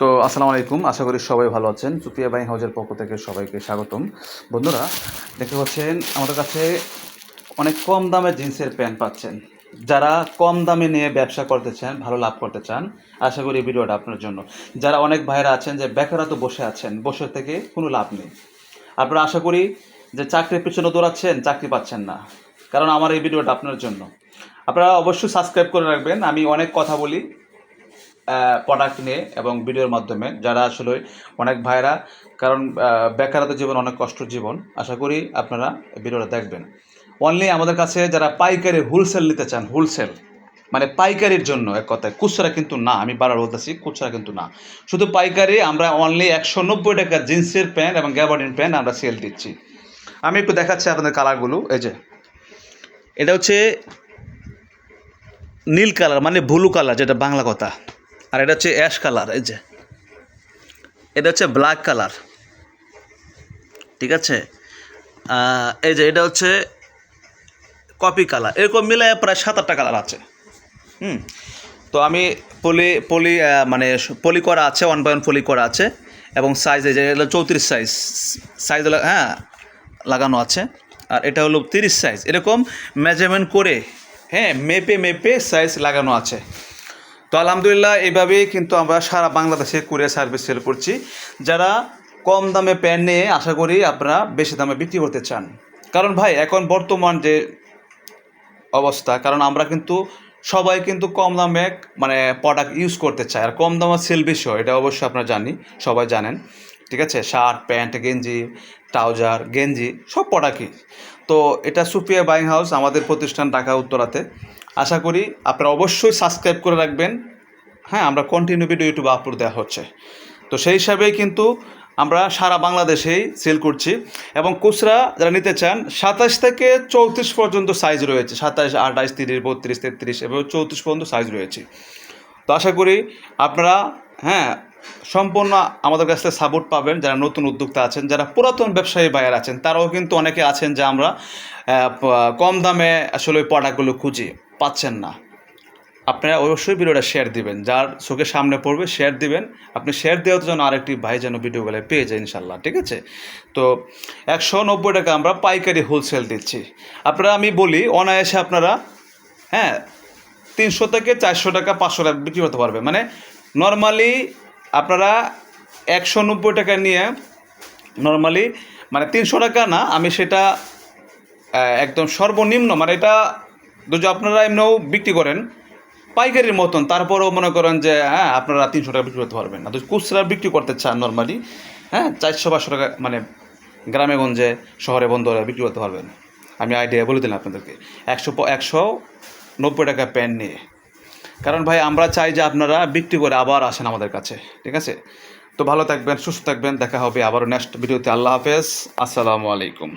তো আসসালামু আলাইকুম। আশা করি সবাই ভালো আছেন। চুপিয়া বাইং হাউজের পক্ষ থেকে সবাইকে স্বাগতম। বন্ধুরা, দেখতে পাচ্ছেন, আমাদের কাছে অনেক কম দামে জিন্সের প্যান্ট পাচ্ছেন। যারা কম দামে নিয়ে ব্যবসা করতে চান, ভালো লাভ করতে চান, আশা করি ভিডিওটা আপনার জন্য। যারা অনেক ভাইরা আছেন যে বেকারত্ব বসে আছেন, বসে থেকে কোনো লাভ নেই। আপনারা আশা করি যে চাকরির পিছনে দৌড়াচ্ছেন, চাকরি পাচ্ছেন না। কারণ আমার এই ভিডিওটা আপনার জন্য। আপনারা অবশ্যই সাবস্ক্রাইব করে রাখবেন। আমি অনেক কথা বলি প্রোডাক্ট নিয়ে এবং ভিডিওর মাধ্যমে, যারা আসলে অনেক ভাইরা, কারণ বেকারত্ব জীবন অনেক কষ্ট জীবন। আশা করি আপনারা ভিডিওটা দেখবেন। অনলি আমাদের কাছে যারা পাইকারি হোলসেল নিতে চান হোলসেল মানে পাইকারির জন্য এক কথায়, খুচরা কিন্তু না, আমি বারবার বলতেছি, খুচরা কিন্তু না। শুধু পাইকারি, আমরা অনলি একশো নব্বই টাকা জিন্সের প্যান্ট এবং গ্যাবার্ডিন প্যান্ট আমরা সেল দিচ্ছি। আমি একটু দেখাচ্ছি আপনাদের কালারগুলো এই যে। এটা হচ্ছে নীল কালার মানে ব্লু কালার যেটা বাংলা কথা। আর এটা হচ্ছে অ্যাশ কালার এই যে। এটা হচ্ছে ব্ল্যাক কালার ঠিক আছে? এই যে এটা হচ্ছে কপি কালার এরকম মিলায় প্রায় সাত আটটা কালার আছে। হুম? তো আমি পলি পলি মানে পলি করা আছে ওয়ান বাই ওয়ান পলি করা আছে, এবং সাইজ এই যে, এটা চৌত্রিশ সাইজ সাইজ হ্যাঁ লাগানো আছে। আর এটা হলো তিরিশ সাইজ এরকম মেজারমেন্ট করে হ্যাঁ মেপে মেপে সাইজ লাগানো আছে। তো আলহামদুলিল্লাহ, এইভাবেই কিন্তু আমরা সারা বাংলাদেশে কুরিয়ার সার্ভিস সেল করছি। যারা কম দামে প্যান্ট নিয়ে, আশা করি আপনারা বেশি দামে বিক্রি করতে চান। কারণ ভাই, এখন বর্তমান যে অবস্থা, কারণ আমরা কিন্তু সবাই কিন্তু কম দামে মানে প্রোডাক্ট ইউজ করতে চায় আর কম দামে সেল বেশি হয়, এটা অবশ্যই আপনারা জানি, সবাই জানেন। ঠিক আছে? শার্ট, প্যান্ট, গেঞ্জি, ট্রাউজার, গেঞ্জি, সব প্রোডাক্টই তো এটা সুপিয়া বাইং হাউস, আমাদের প্রতিষ্ঠান ঢাকা, উত্তরাতে। আশা করি আপনারা অবশ্যই সাবস্ক্রাইব করে রাখবেন। হ্যাঁ আমরা কন্টিনিউ ভিডিও ইউটিউবে আপলোড দেওয়া হচ্ছে। তো সেই হিসাবেই কিন্তু আমরা সারা বাংলাদেশেই সেল করছি এবং খুচরা যারা নিতে চান, সাতাশ থেকে চৌত্রিশ পর্যন্ত সাইজ রয়েছে। সাতাশ, আঠাশ, তিরিশ, বত্রিশ, তেত্রিশ এবং চৌত্রিশ পর্যন্ত সাইজ রয়েছে। তো আশা করি আপনারা হ্যাঁ সম্পূর্ণ আমাদের কাছ থেকে সাপোর্ট পাবেন যারা নতুন উদ্যোক্তা আছেন, যারা পুরাতন ব্যবসায়ী বায়ার আছেন, তারাও কিন্তু অনেকে আছেন যে আমরা কম দামে আসলে ওই প্রোডাক্টগুলো খুঁজি, পাচ্ছেন না। আপনারা অবশ্যই ভিডিওটা শেয়ার দিবেন, যার চোখের সামনে পড়বে শেয়ার দিবেন, আপনি শেয়ার দেওয়ার জন্য আরেকটি ভাই যেন ভিডিওগুলো পেয়ে যায় ইনশাল্লাহ ঠিক আছে? তো একশো নব্বই টাকা আমরা পাইকারি হোলসেল দিচ্ছি। আপনারা, আমি বলি, অনায়াসে আপনারা হ্যাঁ তিনশো থেকে চারশো টাকা, পাঁচশো টাকা বিক্রি করতে পারবে মানে নর্মালি আপনারা একশো নব্বই টাকা নিয়ে নর্মালি মানে তিনশো টাকা না, আমি সেটা একদম সর্বনিম্ন মানে এটা যদি আপনারা এমনিও বিক্রি করেন, পাইকারির মতন, তারপরেও মনে করেন যে হ্যাঁ আপনারা তিনশো টাকা বিক্রি করতে পারবেন না। যদি খুচরা বিক্রি করতে চান নর্মালি হ্যাঁ চারশো পাঁচশো টাকা মানে গ্রামে, গঞ্জে, শহরে, বন্দরে বিক্রি করতে পারবেন। আমি আইডিয়া বলে দিলাম আপনাদেরকে। একশো একশো নব্বই টাকা প্যান্ট নিয়ে। কারণ ভাই, আমরা চাই যে আপনারা বিক্রি করে আবার আসেন আমাদের কাছে, ঠিক আছে? তো ভালো থাকবেন, সুস্থ থাকবেন, দেখা হবে আবারও নেক্সট ভিডিওতে। আল্লাহ হাফেজ, আসসালামু আলাইকুম।